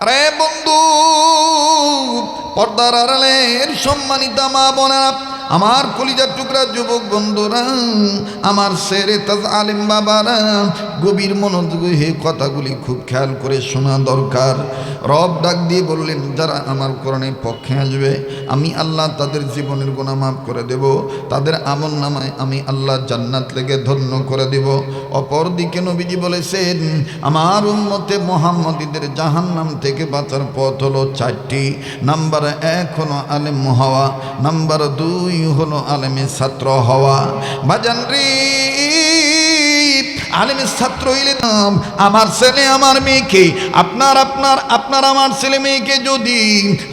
আরে বন্ধু পর্দার আড়ালের সম্মানিত মা বোনেরা আমার কলিজার টুকরা যুবক বন্ধুরা, আমার সেরে তাজ আলিম বাবারা, গভীর মনোযোগ হে কথাগুলি খুব খেয়াল করে শোনা দরকার। রব ডাক দিয়ে বললেন, যারা আমার কোরআনের পক্ষে আসবে, আমি আল্লাহ তাদের জীবনের গুণা মাফ করে দেব। তাদের আমল নামায় আমি আল্লাহ জান্নাত লেগে ধন্য করে দেব। অপর দিকে নবীজি বলেছেন, আমার উম্মতে মোহাম্মদীদের জাহান্নাম থেকে বাঁচার পথ হলো চারটি। নাম্বার এক হলো আলেম হওয়া, নাম্বার দুই হলো আলেমের ছাত্র হওয়া বাজান রে আলেমের ছাত্র হইলে নাম আমার ছেলে, আমার মেয়েকে, আপনার আপনার আপনার, আমার ছেলে মেয়েকে যদি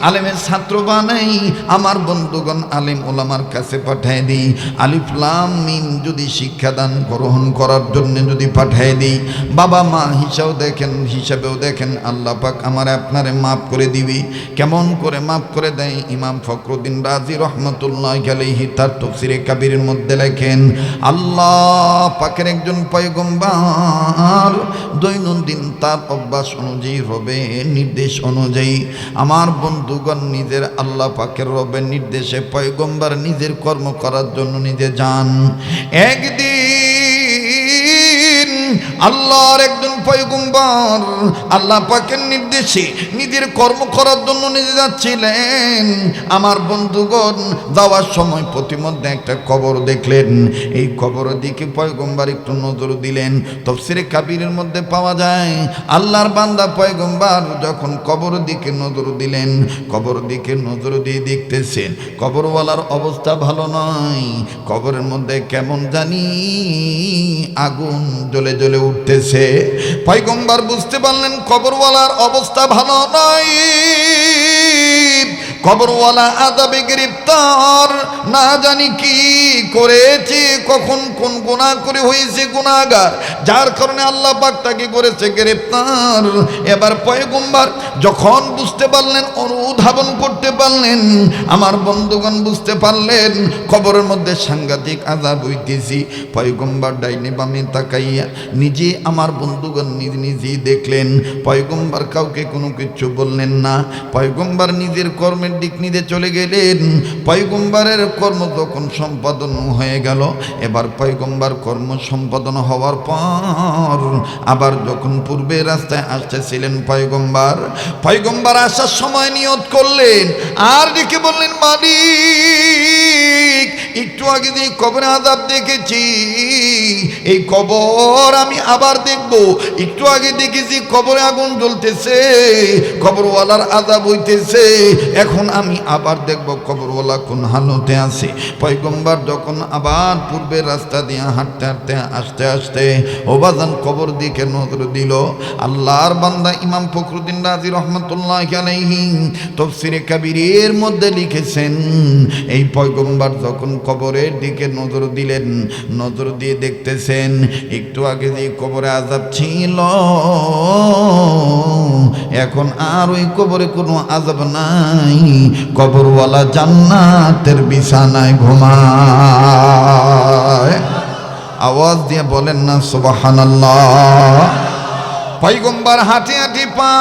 আলেমের ছাত্র বানাই, আমার বন্ধুগণ আলেম ওলামার কাছে পাঠায় দিই। আলিফলাম মিম যদি শিক্ষাদান গ্রহণ করার জন্য যদি পাঠায় দিই। বাবা মা হিসাবেও দেখেন হিসাবেও দেখেন, আল্লাহ পাক আমার আপনারে মাফ করে দিবি। কেমন করে মাফ করে দেয়? ইমাম ফখরুদ্দিন রাজি রহমতুল্লাহ আলাইহি তার তফসিরে কাবিরের মধ্যে লেখেন, আল্লাহ পাকের একজন পয়গম্বার দৈনন্দিন তার অভ্যাস অনুযায়ী হবে নির্দেশ অনুযায়ী। আমার বন্ধুগণ নিজের আল্লাহ পাকের রবে নির্দেশে পয়গম্বার নিজের কর্ম করার জন্য নিজে যান। একদিন আল্লাহর একজন পয়গম্বর, আল্লাহ পাকের নির্দেশে নিজের কর্ম করার জন্য নিজে যাচ্ছিলেন। আমার বন্ধুগণ, যাওয়ার সময় প্রতিমধ্যে একটা কবর দেখলেন। এই কবরের দিকে পয়গম্বর একটু নজর দিলেন। তফসিরে কাবিরের মধ্যে পাওয়া যায়, আল্লাহর বান্দা পয়গম্বর যখন কবরের দিকে নজর দিলেন কবর দিকে নজর দিয়ে দেখতেছেন, কবরওয়ালার অবস্থা ভালো নয়। কবরের মধ্যে কেমন জানি আগুন জ্বলে জ্বলে উঠতেছে। পয়গম্বর বুঝতে পারলেন কবরওয়ালার অবস্থা ভালো নয়। কবরওয়ালা আদাবে গ্রেপ্তার। না জানি কি করেছে, কখন কোন গুণা করে হয়েছে গুণাগার। যার কারণে আল্লাহ পাক তাকে করেছে গ্রেপ্তার। এবার পয়গুম্বার যখন বুঝতে পারলেন, অনুধাবন করতে পারলেন, আমার বন্ধুগণ বুঝতে পারলেন, কবরের মধ্যে সাংঘাতিক আজাব হইতেছি। পয়গম্বর ডাইনে বামে তাকাইয়া নিজে আমার বন্ধুগণ নিজ নিজেই দেখলেন। পয়গম্বর কাউকে কোনো কিছু বললেন না। পয়গম্বর নিজের কর্মের দিক নিতে চলে গেলেন। পয়গম্বরের কর্ম যখন সম্পাদন হয়ে গেল। এবার পয়গম্বর কর্ম সম্পাদন হওয়ার পর আবার যখন পূর্বে রাস্তায় আসতেছিলেন পয়গম্বর পয়গম্বর আসার সময় নিয়ত করলেন। আর ডেকে বললেন, মালিক, একটু আগে দিয়ে কবরে আজাব দেখেছি, এই কবর আমি আবার দেখব। একটু আগে দেখেছি কবরে আগুন জ্বলতেছে, কবরওয়ালার আজাব হইতেছে। এখন আমি আবার দেখব কবরওয়ালা কোন হালতে আছে, পয়গম্বর যখন আবার পূর্বের রাস্তা দিয়ে হাঁটতে হাঁটতে আসতে আসতে ওবাজান কবর দিকে নজর দিল, আল্লাহর বান্দা ইমাম ফখরুদ্দিন রাজি রহমতুল্লাহ আলাইহি তফসিরে কাবিরের মধ্যে লিখেছেন, এই পয়গম্বর যখন কবরের দিকে নজর দিলেন, নজর দিয়ে দেখতেছেন, একটু আগে যে কবরে আজাব ছিল এখন আর ওই কবরে কোনো আজাব নাই। কবরওয়ালা জান্নাতের বিছানায় ঘুমায়। আওয়াজ দিয়ে বলেন না, সুবহানাল্লাহ। পাইগম্বার হাঁটি হাঁটি পা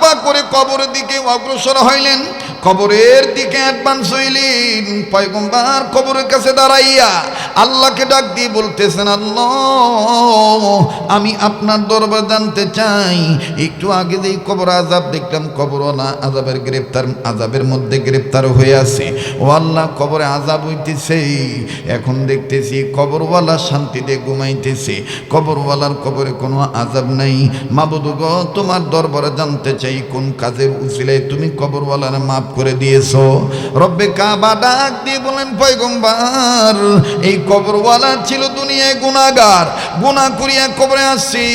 পা করে কবরের দিকে অগ্রসর হইলেন। কবরের দিকে অ্যাডভান্স হইলেন পয়গম্বার কবরের কাছে দাঁড়াইয়া আল্লাহকে ডাক দিয়ে বলতেছেন, আল্লাহ, আমি আপনার দরবার জানতে চাই, একটু আগে যেই কবর আজাব দেখলাম, কবরওয়ালা আজাবের গ্রেপ্তার আজাবের মধ্যে গ্রেপ্তার হয়ে আছে। ও আল্লাহ, কবরে আজাব হইতেছে। এখন দেখতেছি কবরওয়ালা শান্তিতে ঘুমাইতেছে। কবরওয়ালার কবরে কোনো আজাব নাই। মাবুদ গো তোমার দরবারে জানতে চাই, কোন কাজের উচিলে তুমি কবরওয়ালার মাফ করে দিয়েছ। রব্বে কাবা ডাক দিয়ে বলেন পয়গম্বার, এই কবরওয়ালা ছিল দুনিয়ায় গুনাহগার। গুনাহ করিয়া কবরে আসছি।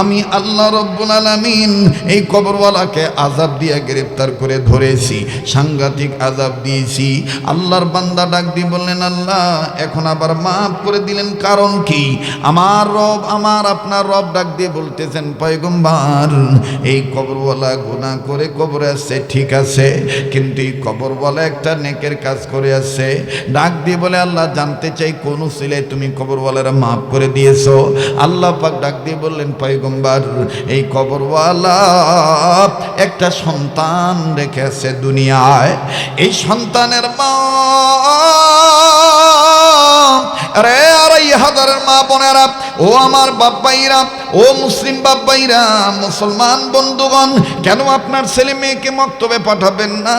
আমি আল্লাহ রব্বুল আলামিন এই কবরওয়ালাকে আজাব দিয়ে গ্রেফতার করে ধরেছি, সাংঘাতিক আজাব দিয়েছি। আল্লাহর বান্দা ডাক দিয়ে বললেন, আল্লাহ, এখন আবার মাফ করে দিলেন, কারণ কি? আমার রব, আমার আপনার রব ডাক দিয়ে বলতেছেন, পয়গম্বার, এই কবরওয়ালা গুনাহ করে কবরে আসছে, ঠিক আছে আছে কিন্তু এই কবর বলে একটা নেকের কাজ করে আছে ডাক দিয়ে বলে, আল্লাহ, জানতে চাই কোন ছিলে তুমি কবরওয়ালারা মাফ করে দিয়েছ? আল্লাহ পাক ডাক দিয়ে বললেন পাইগম্বার এই কবরওয়ালা একটা সন্তান রেখে আছে দুনিয়ায়। এই সন্তানের মা আরে আড়াই হাজারের মা বোনেরা, ও আমার বাপ্পাইরা ও মুসলিম বাপ্পাইরা মুসলমান বন্ধুগণ, কেন আপনার ছেলে মেয়েকে মক্তবে পাঠাবেন না?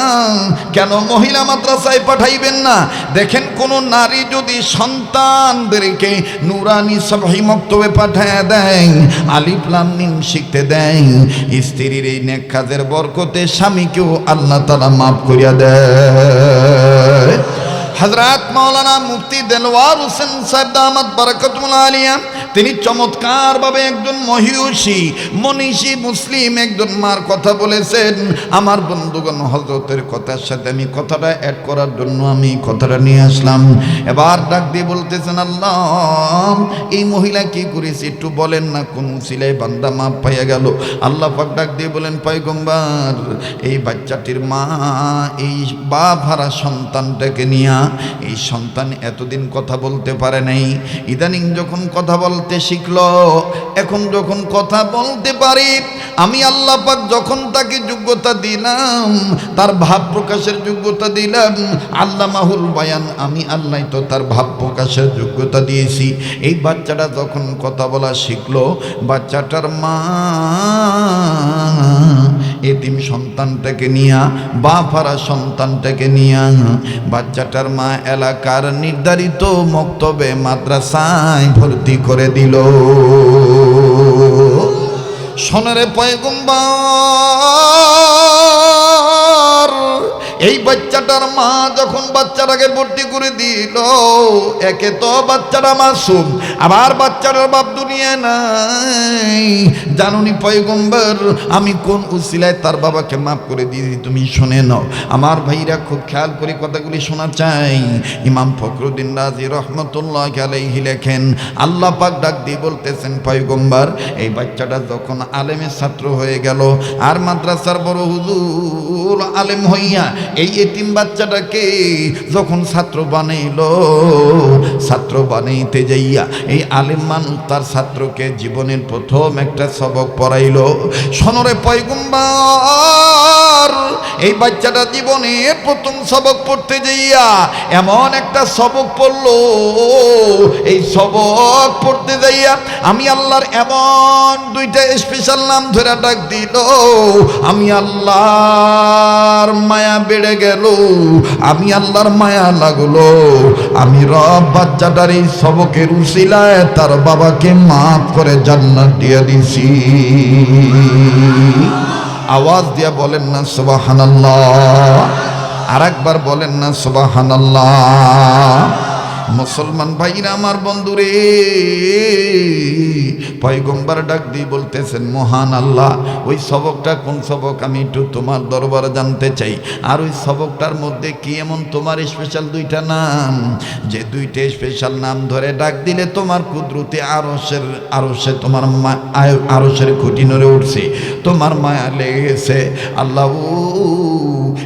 কেন মহিলা মাদ্রাসায় পাঠাইবেন না? দেখেন কোন নারী যদি সন্তানদেরকে নুরানি সবাই মক্তবে পাঠায় দেয়, আলিফ লাম মিম শিখতে দেয়, স্ত্রীর এই নেক বরকতে স্বামীকেও আল্লাহ তালা মাফ করিয়া দেয়। হজরত মৌলানা মুফতি দেলওয়ার হোসেন সাহেব আহমদ বরকতুল আলিয়া তিনি চমৎকারভাবে একজন মহিষী, মনীষী, মুসলিম একজন মার কথা বলেছেন। আমার বন্ধুগণ হজরতের কথার সাথে আমি কথাটা অ্যাড করার জন্য আমি কথাটা নিয়ে আসলাম। এবার ডাক দিয়ে বলতেছেন, আল্লাহ, এই মহিলা কি করেছে? একটু বলেন না, কোন সিলাই বান্দা মা পাইয়া গেল? আল্লাহ পাক ডাক দিয়ে বলেন, পয়গম্বার, এই বাচ্চাটির মা, এই বা হারা সন্তানটাকে নিয়ে, এই সন্তান এতদিন কথা বলতে পারে নাই। ইদানিং যখন কথা বলতে শিখল। এখন যখন কথা বলতে পারি, আমি আল্লাহ পাক যখন তাকে যোগ্যতা দিলাম, তার ভাব প্রকাশের যোগ্যতা দিলাম আল্লাহ মাহুল বায়ান, আমি আল্লাহ তো তার ভাব প্রকাশের যোগ্যতা দিয়েছি। এই বাচ্চাটা যখন কথা বলা শিখল, বাচ্চাটার মা এতিম সন্তানটাকে নিয়া বা ফারা সন্তানটাকে নিয়া। বাচ্চাটার মা এলাকার নির্ধারিত মক্তবে মাদ্রাসায় ভর্তি করে দিল। সোনারে পয়গুম্বা বাচ্চাটার মা যখন বাচ্চাটাকে ভর্তি করে দিল, একে তো বাচ্চাটা মাসুম, আবার বাচ্চাটার বাপ দুনিয়া নাই। জানুনি পয়গম্বর, আমি কোন উসিলায় তার বাবাকে মাফ করে দিয়েছি, তুমি শুনে নাও। আমার ভাইরা খুব খেয়াল করে কথাগুলি শোনা চাই। ইমাম ফখরুদ্দিন রাজি রহমতুল্লাহ আলাইহি লেখেন, আল্লাহ পাক ডাক দিয়ে বলতেছেন, পয়গম্বর, এই বাচ্চাটা যখন আলেমের ছাত্র হয়ে গেল, আর মাদ্রাসার বড় হুজুর আলেম হইয়া এই এতিম বাচ্চাটাকে যখন ছাত্র বানাইল, ছাত্র বানাইতে যাইয়া এই আলিম মানুষ তার ছাত্রকে জীবনের প্রথম একটা সবক পড়াইল। সনরে পয়গুম্বার! এই বাচ্চাটা জীবনে প্রথম সবক পড়তে যাইয়া এমন একটা সবক পড়ল। এই সবক পড়তে যাইয়া আমি আল্লাহর এমন দুইটা স্পেশাল নাম ধরে ডাক দিল। আমি আল্লাহর মায়া বেড়ে গেল। আমি আল্লাহর মায়া লাগল। আমি রব বাচ্চাটার এই সবকের উসিলায় তার বাবাকে মাফ করে জান্নাত দিয়ে দিছি। আওয়াজ দিয়া বলেন না সুবহানাল্লাহ। আর একবার বলেন না সুবহানাল্লাহ। মুসলমান ভাইরা, আমার বন্ধুরে, পয়গম্বার ডাক দিয়ে বলতেছেন, মহান আল্লাহ, ওই সবকটা কোন সবক? আমি একটু তোমার দরবারে জানতে চাই। আর ওই সবকটার মধ্যে কি এমন তোমার স্পেশাল দুইটা নাম? যে দুইটা স্পেশাল নাম ধরে ডাক দিলে তোমার কুদরতে আরসের আরসে তোমার মা- আরসের খুঁটি নড়ে উঠছে, তোমার মায়া লেগেছে। আল্লাহ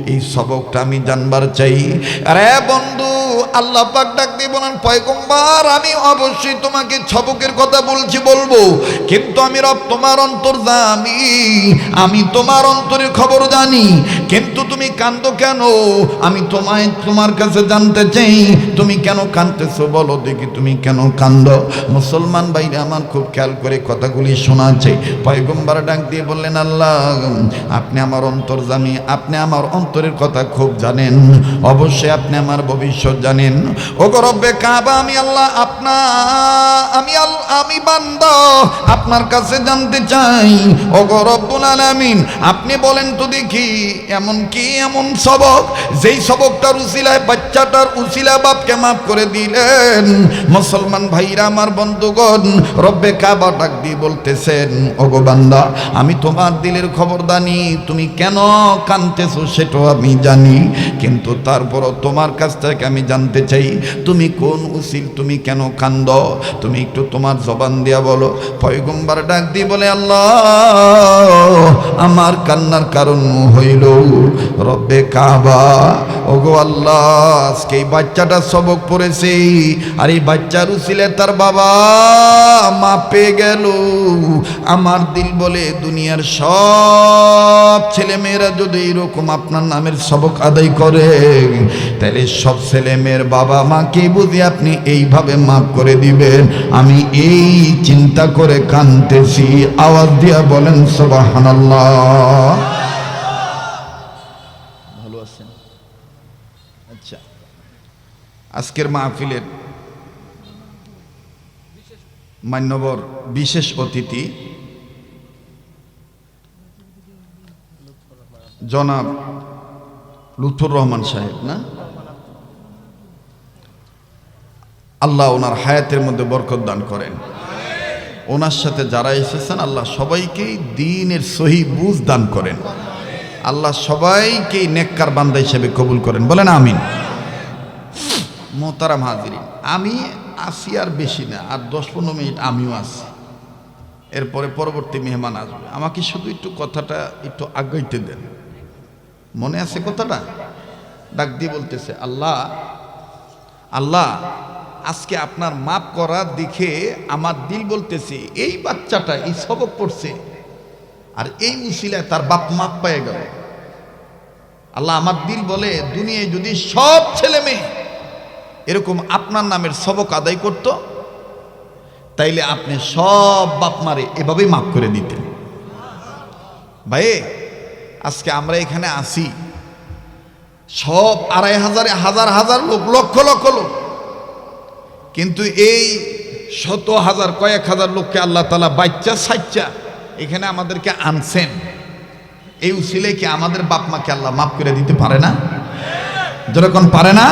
এই সবকটা আমি জানবার চাই। আরে বন্ধু, আল্লাহ পাক ডাক দিয়ে বলেন, পয়গম্বার, আমি অবশ্যই তোমাকে ছবকের কথা বলছি, বলব। কিন্তু আমি রব তোমার অন্তর জানি, আমি তোমার অন্তরের খবর জানি। কিন্তু তুমি কান্দো কেন? আমি তোমায়, তোমার কাছে জানতে চাই, তুমি কেন কান্দতেছো বলো দেখি তুমি কেন কান্দ? মুসলমান ভাইরা আমার খুব খেয়াল করে কথাগুলি শোনাচ্ছে। পয়গম্বার ডাক দিয়ে বললেন, আল্লাহ, আপনি আমার অন্তর জানি, আপনি আমার অন্তরের কথা খুব জানেন। অবশ্যই আপনি আমার ভবিষ্যৎ জানেন। ও গরব্বে কাবা, আমি আল্লাহ আপনা, আমি আমি বান্দা, আপনার কাছে জানতে চাই। ও গরব্বুল আলামিন, আপনি বলেন তো দেখি, এমন কি এমন সবক? যেই সবকটার উসিলায়, বাচ্চাটার উসিলা বাপকে মাফ করে দিলেন। মুসলমান ভাইরা, আমার বন্ধুগণ, রব্বে কাবা ডাক দিয়ে বলতেছেন, ওগো বান্দা, আমি তোমার দিলের খবর জানি, তুমি কেন কানতেছো সেটাও আমি জানি, কিন্তু তারপরও তোমার কাছ থেকে আমি জানতে চাই, তুমি কোন উসিল তুমি কেন কান্দ? তুমি একটু তোমার জবান দিয়া বলো। পয়গম্বার ডাক দিয়ে বলে, আল্লাহ, আমার কান্নার কারণ হইল রব্বে কাবা। ওগো আল্লাহ, আজকে এই বাচ্চাটা সবক পড়েছে আর এই বাচ্চার উসিলে তার বাবা মা পেয়ে গেল। আমার দিল বলে, দুনিয়ার সব ছেলে মেয়েরা যদি এরকম আপনার নামের সবক আদায় করে, তাহলে সব ছেলে মেয়ের বাবা মাকে বুঝি আপনি এইভাবে মাফ করে দিবেন, আমি এই চিন্তা করে কানতেছি আওয়াজ দিয়া বলেন, সবাহানাল্লাহ। ভালো আছেন? আচ্ছা। আজকের মাহফিলের মান্যবর বিশেষ অতিথি জনাব লুৎফুর রহমান সাহেব, না? আল্লাহ ওনার হায়াতের মধ্যে বরকত দান করেন। ওনার সাথে যারা এসেছেন, আল্লাহ সবাইকেই দিনের সহি বুঝ দান করেন। আল্লাহ সবাইকেই নেককার বান্দা হিসেবে কবুল করেন। বলেন আমিন। মোতারাম হাজিরিন, আমি আসি আর বেশি না, আর দশ পনেরো মিনিট আমিও আসি এরপরে পরবর্তী মেহমান আসবে। আমাকে শুধু একটু কথাটা একটু আগাইতে দেন। মনে আছে কথাটা? ডাক দিয়ে বলতেছে, আল্লাহ আল্লাহ আজকে আপনার মাপ করা দেখে আমার দিল বলতেছে, এই বাচ্চাটা এই সবক পড়ছে। আর এই উসিলায় তার বাপ মাপ পেয়ে গেল। আল্লাহ আমার দিল বলে, দুনিয়ায় যদি সব ছেলে মেয়ে এরকম আপনার নামের সবক আদায় করত, তাইলে আপনি সব বাপ মারে এভাবেই মাফ করে দিতেন। ভাই, আজকে আমরা এখানে আসি সব আড়াই হাজারে, হাজার হাজার লোক, লক্ষ লক্ষ লোক। কিন্তু এই শত হাজার, কয়েক হাজার লোককে আল্লাহ তালা বাচ্চা, সাচ্চা এখানে আমাদেরকে আনছেন। এই উশিলে কি আমাদের বাপ মাকে আল্লাহ মাফ করে দিতে পারে না? যেরকম পারে না